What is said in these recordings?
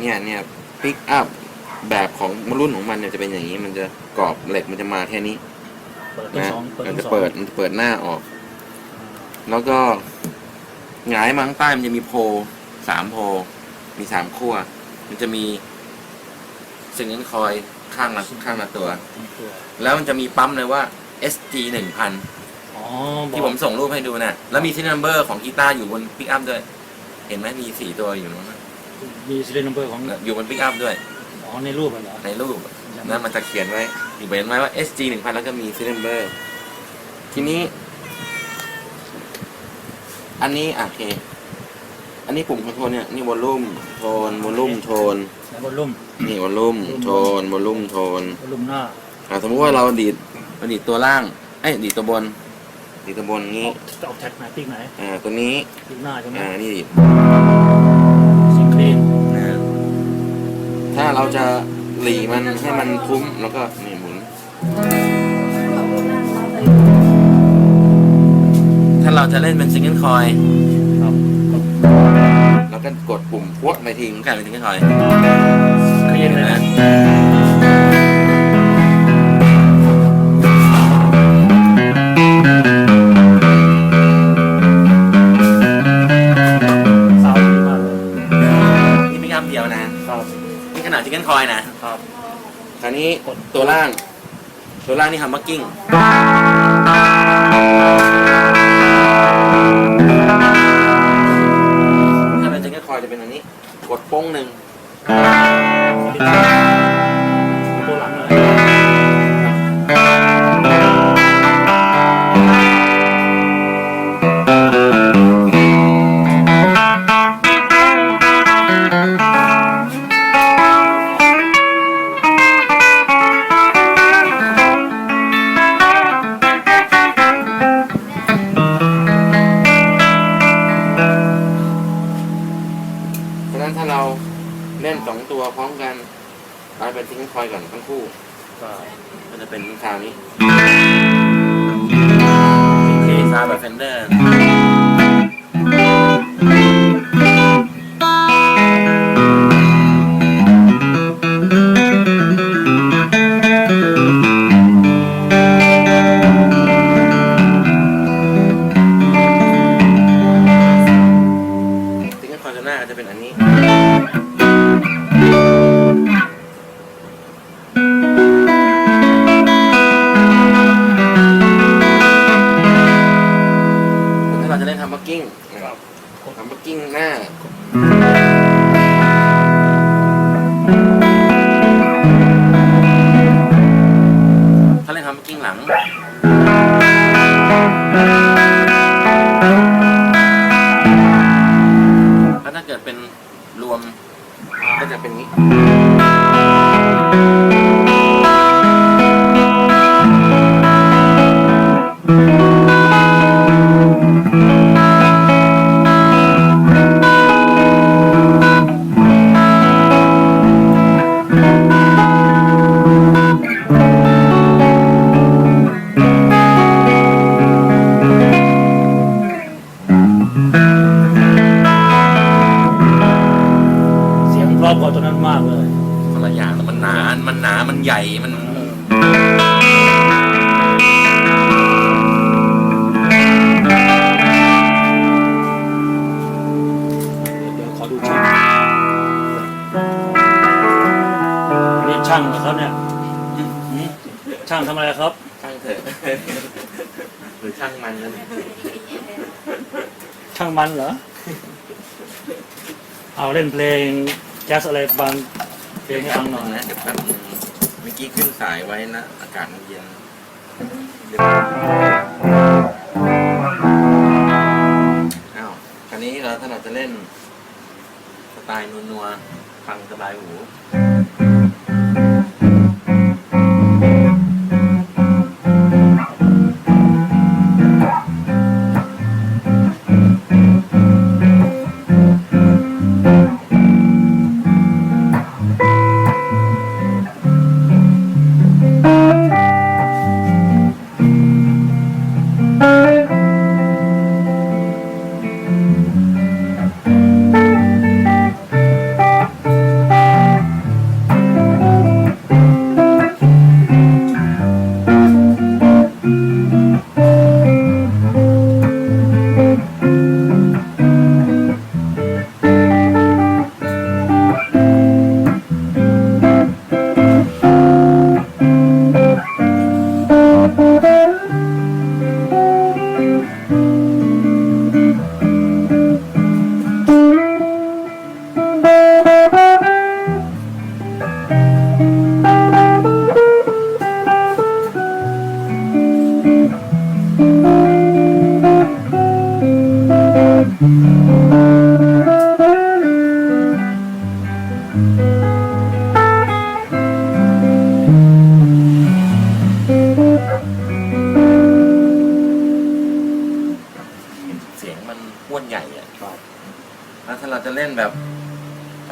เนี่ยเนี่ยปิกอัพแบบของรุ่นของมันเนี่ยจะเป็นอย่างนี้ มันจะกรอบเหล็กมันจะมาแค่นี้เปิดทั้งนะสองเปิดมันทั้จะงสองเปิดมันจะเปิดหน้าออก แล้วก็หงายมาข้างใต้มันจะมีโพลสามโพลมีสามขั้วมันจะมีซิงเกิลคอยข้างละข้างละตัวตัวแล้วมันจะมีปั๊มเลยว่า SG หนึ่งพันอ๋อที่ผมส่งรูปให้ดูนะแล้วมีซีนัมเบอร์ของกีตาร์อยู่บนปิกอัพด้วย เห็นไหมมีสี่ตัวอยู่นู้นนะ มีซีเรียลนัมเบอร์ของอยู่บนปิกอัพด้วยอ๋อในรูปเหรอในรูปนั่นมันจะเขียนไว้อยู่เห็นไหมว่า SG หนึ่งพันแล้วก็มีซีนัมเบอร์ทีนี้ อันนี้อะโอเค อันนี้ปุ่มคอนโทรลเนี่ยนี่วอลลุ่มโทนวอลลุ่มโทนในบนลุ่มนี่วอลลุ่มโทนวอลลุ่มโทนบนลุ่มหน้าอะสมมติว่าเราดีดเราดีดตัวล่างเอ้ยดีดตัวบนดีดตัวบนงี้จะออกแท็กไหนติ๊กไหนอ่าตัวนี้ติ๊กหน้าใช่ไหมอ่านี่ ถ้าเราจะหลีมันให้มันทุ้มแล้วก็นี่หมุน ถ้าเราจะเล่นเป็นซิงเกิลคอยครับแล้วก็กดปุ่มพวดไปทีมันกลายเป็นซิงเกิลคอยคลีนเลยนะ คราวนี้ตัวล่าง ตัวล่างนี่ฮัมมักกิ้งถ้าเป็นเจนเกอร์คอยจะเป็นอันนี้ กดโป้งหนึ่ง นั้นถ้าเราเล่นสองตัวพร้อมกันเอาเป็นซิงคอยก่อนทั้งคู่ ก็จะเป็นซาวนี้คลีซาแบบเฟนเดอร์ซิงเกิลคอยตัวหน้าจะเป็นอันนี้ กกิ้งนะครับทำบักกิ้งหน้าถ้าเล่นทำบักกิ้งหลังแล้วถ้าเกิดเป็นรวมก็จะเป็นนี้ คนละอย่างแต่มันหนา มันหนา มันใหญ่ มัน เดี๋ยวขอดูช่างนี่ช่างเหรอครับเนี่ยหืมช่างทำอะไรครับ ช่างเถอะ หรือช่างมันนั่นช่างมันเหรอ เอาเล่นเพลงแจ๊สอะไรบาง เพลงให้ฟังหน่อยนะเดี๋ยวแป๊บนึงเมื่อกี้ขึ้นสายไว้นะ อากาศมันเย็นเอ้าวคราวนี้เราถนัดจะเล่นสไตล์นัวๆฟังสบายหู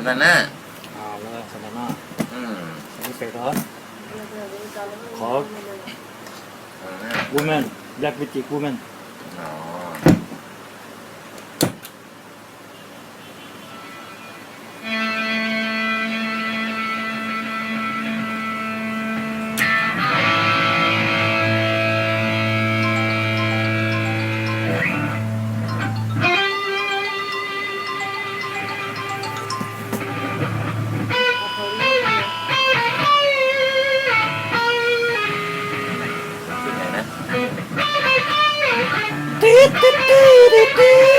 บานาน่าเอาเลยสนาน่าอืมอันนี้เป็ดเหรอขอบานาน่า woman black magic woman อ๋อ do do do.